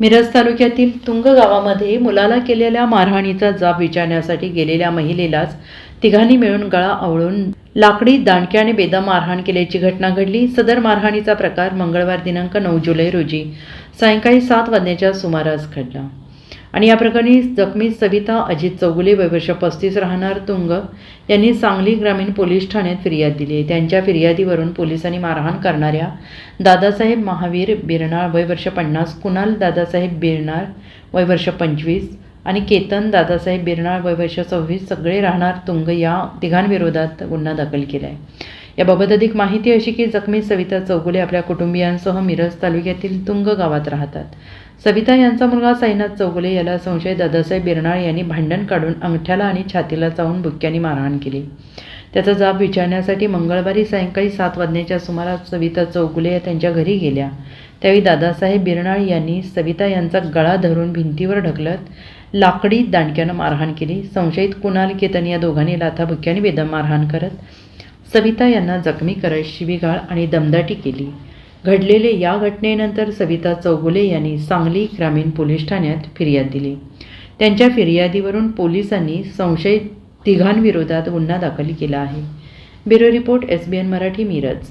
मिरज तालुक्यातील तुंग गावामध्ये मुलाला केलेल्या मारहाणीचा जाब विचारण्यासाठी गेलेल्या महिलेलाच तिघांनी मिळून गळा आवळून लाकडी दांडक्याने बेदम मारहाण केल्याची घटना घडली. सदर मारहाणीचा प्रकार मंगळवार दिनांक नऊ जुलै रोजी सायंकाळी सात वाजण्याच्या सुमारास घडला. आणि या प्रकरणी जखमी सविता अजित चौगुले वयवर्ष पस्तीस राहणार तुंग यांनी सांगली ग्रामीण पोलीस ठाण्यात फिर्याद दिली आहे. त्यांच्या फिर्यादीवरून पोलिसांनी मारहाण करणाऱ्या दादासाहेब महावीर बिरनाळ वयवर्ष पन्नास कुणाल दादासाहेब बिरणार वयवर्ष पंचवीस आणि केतन दादासाहेब बिरनाळ वयवर्ष सव्वीस सगळे राहणार तुंग या तिघांविरोधात गुन्हा दाखल केला आहे याबाबत अधिक माहिती अशी की जखमी सविता चौगुले आपल्या कुटुंबियांसह मिरज तालुक्यातील तुंग गावात राहतात. सविता यांचा मुलगा साईनाथ चौगुले याला संशय दादासाहेब बिरनाळ यांनी भांडण काढून अंगठ्याला आणि छातीला चावून बुक्क्यांनी मारहाण केली. त्याचा जाब विचारण्यासाठी मंगळवारी सायंकाळी सात वाजण्याच्या सुमारास सविता चौगुले या त्यांच्या घरी गेल्या. त्यावेळी दादासाहेब बिरनाळ यांनी सविता यांचा गळा धरून भिंतीवर ढकलत लाकडी दांडक्यानं मारहाण केली. संशयित कुणाल केतन या दोघांनी लाथाबुक्क्यांनी बेदम मारहाण करत सविता यांना जखमी करत शिवीगाळ आणि दमदाटी केली. घडलेले या घटनेनंतर सविता चौगुले यांनी सांगली ग्रामीण पोलीस ठाण्यात फिर्याद दिली. त्यांच्या फिर्यादीवरून पोलिसांनी संशयित तिघांविरोधात गुन्हा दाखल केला आहे. Bureau report S B N Marathi Miraj.